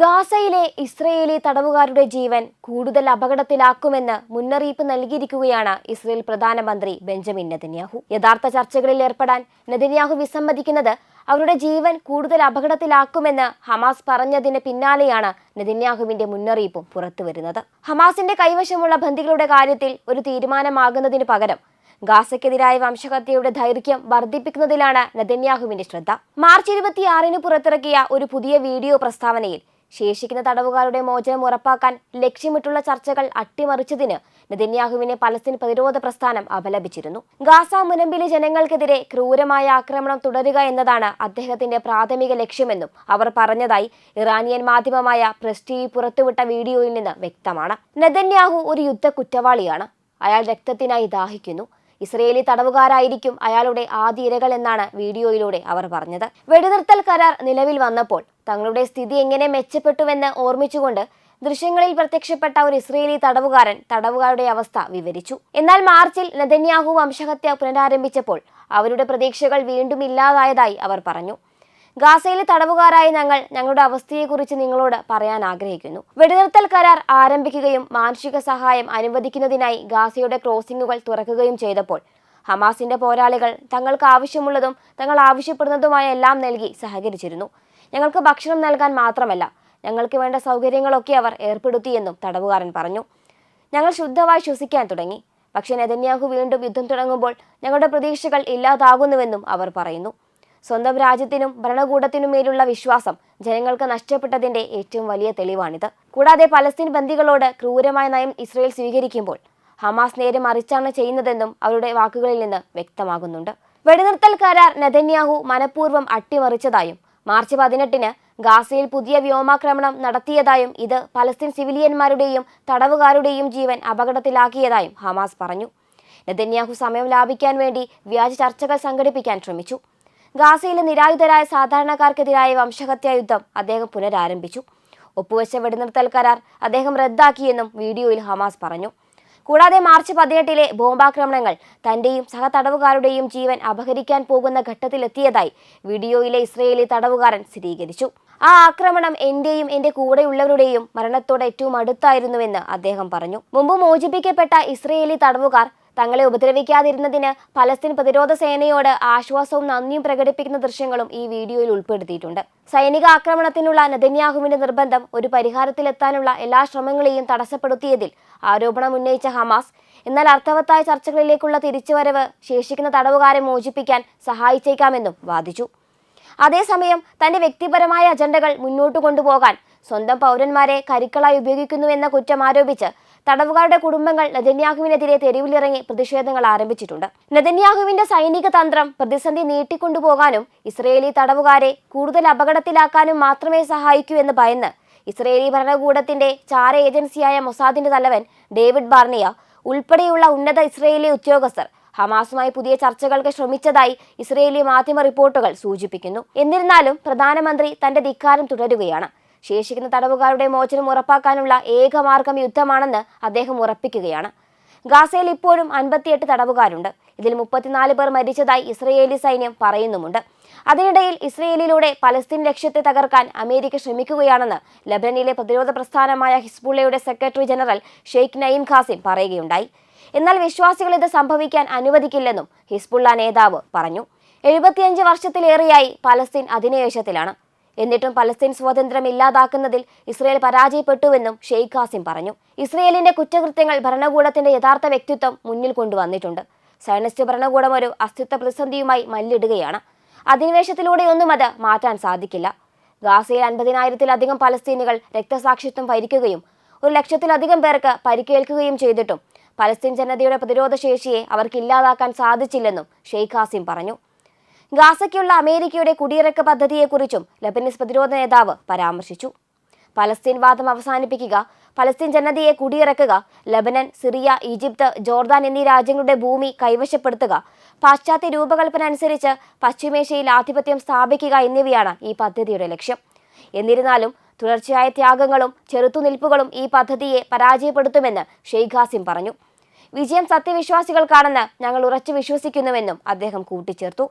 ഗാസയിലെ ഇസ്രയേലി തടവുകാരുടെ ജീവൻ കൂടുതൽ അപകടത്തിലാക്കുമെന്ന് മുന്നറിയിപ്പ് നൽകിയിരിക്കുകയാണ് ഇസ്രയേൽ പ്രധാനമന്ത്രി ബെഞ്ചമിൻ നെതന്യാഹു. യഥാർത്ഥ ചർച്ചകളിൽ ഏർപ്പെടാൻ നെതന്യാഹു വിസമ്മതിക്കുന്നത് അവരുടെ ജീവൻ കൂടുതൽ അപകടത്തിലാക്കുമെന്ന് ഹമാസ് പറഞ്ഞതിന് പിന്നാലെയാണ് നെതന്യാഹുവിന്റെ മുന്നറിയിപ്പും പുറത്തുവരുന്നത്. ഹമാസിന്റെ കൈവശമുള്ള ബന്ധികളുടെ കാര്യത്തിൽ ഒരു തീരുമാനമാകുന്നതിന് പകരം ഗാസയ്ക്കെതിരായ വംശഹത്യയുടെ ദൈർഘ്യം വർദ്ധിപ്പിക്കുന്നതിലാണ് നെതന്യാഹുവിന്റെ ശ്രദ്ധ. മാർച്ച് ഇരുപത്തിയാറിന് പുറത്തിറക്കിയ ഒരു പുതിയ വീഡിയോ പ്രസ്താവനയിൽ ശേഷിക്കുന്ന തടവുകാരുടെ മോചനം ഉറപ്പാക്കാൻ ലക്ഷ്യമിട്ടുള്ള ചർച്ചകൾ അട്ടിമറിച്ചതിന് നെതന്യാഹുവിനെ പലസ്തീൻ പ്രതിരോധ പ്രസ്ഥാനം അപലപിച്ചിരുന്നു. ഗാസ മുനമ്പിലെ ജനങ്ങൾക്കെതിരെ ക്രൂരമായ ആക്രമണം തുടരുക എന്നതാണ് അദ്ദേഹത്തിന്റെ പ്രാഥമിക ലക്ഷ്യമെന്നും അവർ പറഞ്ഞതായി ഇറാനിയൻ മാധ്യമമായ പ്രസ് പുറത്തുവിട്ട വീഡിയോയിൽ നിന്ന് വ്യക്തമാണ്. നെതന്യാഹു ഒരു യുദ്ധ കുറ്റവാളിയാണ് അയാൾ രക്തത്തിനായി ദാഹിക്കുന്നു. ഇസ്രയേലി തടവുകാരായിരിക്കും അയാളുടെ ആദ്യ ഇരകൾ എന്നാണ് വീഡിയോയിലൂടെ അവർ പറഞ്ഞത്. വെടിനിർത്തൽ കരാർ നിലവിൽ വന്നപ്പോൾ തങ്ങളുടെ സ്ഥിതി എങ്ങനെ മെച്ചപ്പെട്ടുവെന്ന് ഓർമ്മിച്ചുകൊണ്ട് ദൃശ്യങ്ങളിൽ പ്രത്യക്ഷപ്പെട്ട ഒരു ഇസ്രയേലി തടവുകാരൻ തടവുകാരുടെ അവസ്ഥ വിവരിച്ചു. എന്നാൽ മാർച്ചിൽ നെതന്യാഹു വംശഹത്യ പുനരാരംഭിച്ചപ്പോൾ അവരുടെ പ്രതീക്ഷകൾ വീണ്ടും ഇല്ലാതായതായി അവർ പറഞ്ഞു. ഗാസയിലെ തടവുകാരായ ഞങ്ങൾ ഞങ്ങളുടെ അവസ്ഥയെക്കുറിച്ച് നിങ്ങളോട് പറയാൻ ആഗ്രഹിക്കുന്നു. വെടിനിർത്തൽ കരാർ ആരംഭിക്കുകയും മാനുഷിക സഹായം അനുവദിക്കുന്നതിനായി ഗാസയുടെ ക്രോസിംഗുകൾ തുറക്കുകയും ചെയ്തപ്പോൾ ഹമാസിന്റെ പോരാളികൾ തങ്ങൾക്ക് ആവശ്യമുള്ളതും തങ്ങൾ ആവശ്യപ്പെടുന്നതുമായ എല്ലാം നൽകി സഹകരിച്ചിരുന്നു. ഞങ്ങൾക്ക് ഭക്ഷണം നൽകാൻ മാത്രമല്ല ഞങ്ങൾക്ക് വേണ്ട സൗകര്യങ്ങളൊക്കെ അവർ ഏർപ്പെടുത്തിയെന്നും തടവുകാരൻ പറഞ്ഞു. ഞങ്ങൾ ശുദ്ധമായി ശ്വസിക്കാൻ തുടങ്ങി. പക്ഷേ നെതന്യാഹു വീണ്ടും യുദ്ധം തുടങ്ങുമ്പോൾ ഞങ്ങളുടെ പ്രതീക്ഷകൾ ഇല്ലാതാകുന്നുവെന്നും അവർ പറയുന്നു. സ്വന്തം രാജ്യത്തിനും ഭരണകൂടത്തിനും മേലുള്ള വിശ്വാസം ജനങ്ങൾക്ക് നഷ്ടപ്പെട്ടതിന്റെ ഏറ്റവും വലിയ തെളിവാണിത്. കൂടാതെ പലസ്തീൻ ബന്ദികളോട് ക്രൂരമായ നയം ഇസ്രയേൽ സ്വീകരിക്കുമ്പോൾ ഹമാസ് നേരെ മറിച്ചാണ് ചെയ്യുന്നതെന്നും അവരുടെ വാക്കുകളിൽ നിന്ന് വ്യക്തമാകുന്നുണ്ട്. വെടിനിർത്തൽ കരാർ നെതന്യാഹു മനഃപൂർവം അട്ടിമറിച്ചതായും മാർച്ച് പതിനെട്ടിന് ഗാസയിൽ പുതിയ വ്യോമാക്രമണം നടത്തിയതായും ഇത് പലസ്തീൻ സിവിലിയന്മാരുടെയും തടവുകാരുടെയും ജീവൻ അപകടത്തിലാക്കിയതായും ഹമാസ് പറഞ്ഞു. നെതന്യാഹു സമയം ലാഭിക്കാൻ വേണ്ടി വ്യാജ ചർച്ചകൾ സംഘടിപ്പിക്കാൻ ശ്രമിച്ചു. ഗാസയിലെ നിരായുധരായ സാധാരണക്കാർക്കെതിരായ വംശഹത്യാ യുദ്ധം അദ്ദേഹം പുനരാരംഭിച്ചു. ഒപ്പുവെച്ച വെടിനിർത്തൽ കരാർ അദ്ദേഹം റദ്ദാക്കിയെന്നും വീഡിയോയിൽ ഹമാസ് പറഞ്ഞു. കൂടാതെ മാർച്ച് പതിനെട്ടിലെ ബോംബാക്രമണങ്ങൾ തന്റെയും സഹതടവുകാരുടെയും ജീവൻ അപഹരിക്കാൻ പോകുന്ന ഘട്ടത്തിലെത്തിയതായി വീഡിയോയിലെ ഇസ്രയേലി തടവുകാരൻ സ്ഥിരീകരിച്ചു. ആ ആക്രമണം എന്റെയും എന്റെ കൂടെയുള്ളവരുടെയും മരണത്തോടെ ഏറ്റവും അടുത്തായിരുന്നുവെന്ന് അദ്ദേഹം പറഞ്ഞു. മുമ്പ് മോചിപ്പിക്കപ്പെട്ട ഇസ്രയേലി തടവുകാർ തങ്ങളെ ഉപദ്രവിക്കാതിരുന്നതിന് പലസ്തീൻ പ്രതിരോധ സേനയോട് ആശ്വാസവും നന്ദിയും പ്രകടിപ്പിക്കുന്ന ദൃശ്യങ്ങളും ഈ വീഡിയോയിൽ ഉൾപ്പെടുത്തിയിട്ടുണ്ട്. സൈനിക ആക്രമണത്തിനുള്ള നദന്യാഹുവിന്റെ നിർബന്ധം ഒരു പരിഹാരത്തിലെത്താനുള്ള എല്ലാ ശ്രമങ്ങളെയും തടസ്സപ്പെടുത്തിയതിൽ ആരോപണം ഉന്നയിച്ച ഹമാസ്. എന്നാൽ അർത്ഥവത്തായ ചർച്ചകളിലേക്കുള്ള തിരിച്ചുവരവ് ശേഷിക്കുന്ന തടവുകാരെ മോചിപ്പിക്കാൻ സഹായിച്ചേക്കാമെന്നും വാദിച്ചു. അതേസമയം തന്റെ വ്യക്തിപരമായ അജണ്ടകൾ മുന്നോട്ട് കൊണ്ടുപോകാൻ സ്വന്തം പൗരന്മാരെ കരുക്കളായി ഉപയോഗിക്കുന്നുവെന്ന കുറ്റം ആരോപിച്ച് തടവുകാരുടെ കുടുംബങ്ങൾ നെതന്യാഹുവിനെതിരെ തെരുവിലിറങ്ങി പ്രതിഷേധങ്ങൾ ആരംഭിച്ചിട്ടുണ്ട്. നെതന്യാഹുവിന്റെ സൈനിക തന്ത്രം പ്രതിസന്ധി നീട്ടിക്കൊണ്ടുപോകാനും ഇസ്രയേലി തടവുകാരെ കൂടുതൽ അപകടത്തിലാക്കാനും മാത്രമേ സഹായിക്കൂ എന്ന് ഭയന്ന് ഇസ്രയേലി ഭരണകൂടത്തിന്റെ ചാര ഏജൻസിയായ മൊസാദിന്റെ തലവൻ ഡേവിഡ് ബാർണിയ ഉൾപ്പെടെയുള്ള ഉന്നത ഇസ്രയേലി ഉദ്യോഗസ്ഥർ ഹമാസുമായി പുതിയ ചർച്ചകൾക്ക് ശ്രമിച്ചതായി ഇസ്രയേലി മാധ്യമ റിപ്പോർട്ടുകൾ സൂചിപ്പിക്കുന്നു. എന്നിരുന്നാലും പ്രധാനമന്ത്രി തന്റെ ധിക്കാരം തുടരുകയാണ്. ശേഷിക്കുന്ന തടവുകാരുടെ മോചനം ഉറപ്പാക്കാനുള്ള ഏക മാർഗം യുദ്ധമാണെന്ന് അദ്ദേഹം ഉറപ്പിക്കുകയാണ്. ഗാസയിൽ ഇപ്പോഴും അൻപത്തിയെട്ട് തടവുകാരുണ്ട്. ഇതിൽ മുപ്പത്തിനാല് പേർ മരിച്ചതായി ഇസ്രയേലി സൈന്യം പറയുന്നുമുണ്ട്. അതിനിടയിൽ ഇസ്രയേലിലൂടെ പലസ്തീൻ ലക്ഷ്യത്തെ തകർക്കാൻ അമേരിക്ക ശ്രമിക്കുകയാണെന്ന് ലബനനിലെ പ്രതിരോധ പ്രസ്ഥാനമായ ഹിസ്ബുള്ളയുടെ secretary general Sheikh Naim Qassem പറയുകയുണ്ടായി. എന്നാൽ വിശ്വാസികൾ ഇത് സംഭവിക്കാൻ അനുവദിക്കില്ലെന്നും ഹിസ്ബുള്ള നേതാവ് പറഞ്ഞു. എഴുപത്തിയഞ്ച് വർഷത്തിലേറെയായി പലസ്തീൻ അധിനിവേശത്തിലാണ്. എന്നിട്ടും പലസ്തീൻ സ്വാതന്ത്ര്യം ഇല്ലാതാക്കുന്നതിൽ ഇസ്രയേൽ പരാജയപ്പെട്ടുവെന്നും ഷെയ്ഖ് ഖാസിം പറഞ്ഞു. ഇസ്രയേലിന്റെ കുറ്റകൃത്യങ്ങൾ ഭരണകൂടത്തിന്റെ യഥാർത്ഥ വ്യക്തിത്വം മുന്നിൽ കൊണ്ടുവന്നിട്ടുണ്ട്. സയനിസ്റ്റ് ഭരണകൂടം ഒരു അസ്തിത്വ പ്രതിസന്ധിയുമായി മല്ലിടുകയാണ്. അധിനിവേശത്തിലൂടെയൊന്നും അത് മാറ്റാൻ സാധിക്കില്ല. ഗാസയിൽ അൻപതിനായിരത്തിലധികം പലസ്തീനികൾ രക്തസാക്ഷിത്വം ഭരിക്കുകയും ഒരു ലക്ഷത്തിലധികം പേർക്ക് പരിക്കേൽക്കുകയും ചെയ്തിട്ടും പലസ്തീൻ ജനതയുടെ പ്രതിരോധശേഷിയെ അവർക്ക് ഇല്ലാതാക്കാൻ സാധിച്ചില്ലെന്നും ഷെയ്ഖ് ഹാസിം പറഞ്ഞു. ഗാസയ്ക്കുള്ള അമേരിക്കയുടെ കുടിയിറക്ക പദ്ധതിയെക്കുറിച്ചും ലബനീസ് പ്രതിരോധ നേതാവ് പരാമർശിച്ചു. പലസ്തീൻ വാദം അവസാനിപ്പിക്കുക പലസ്തീൻ ജനതയെ കുടിയിറക്കുക ലബനൻ സിറിയ ഈജിപ്ത് ജോർദാൻ എന്നീ രാജ്യങ്ങളുടെ ഭൂമി കൈവശപ്പെടുത്തുക പാശ്ചാത്യ രൂപകൽപ്പന അനുസരിച്ച് പശ്ചിമേഷ്യയിൽ ആധിപത്യം സ്ഥാപിക്കുക എന്നിവയാണ് ഈ പദ്ധതിയുടെ ലക്ഷ്യം. എന്നിരുന്നാലും തുടർച്ചയായ ത്യാഗങ്ങളും ചെറുത്തുനിൽപ്പുകളും ഈ പദ്ധതിയെ പരാജയപ്പെടുത്തുമെന്ന് ഷെയ്ഖ് ഹാസിം പറഞ്ഞു. വിജയം സത്യവിശ്വാസികൾക്കാണെന്ന് ഞങ്ങൾ ഉറച്ചു വിശ്വസിക്കുന്നുവെന്നും അദ്ദേഹം കൂട്ടിച്ചേർത്തു.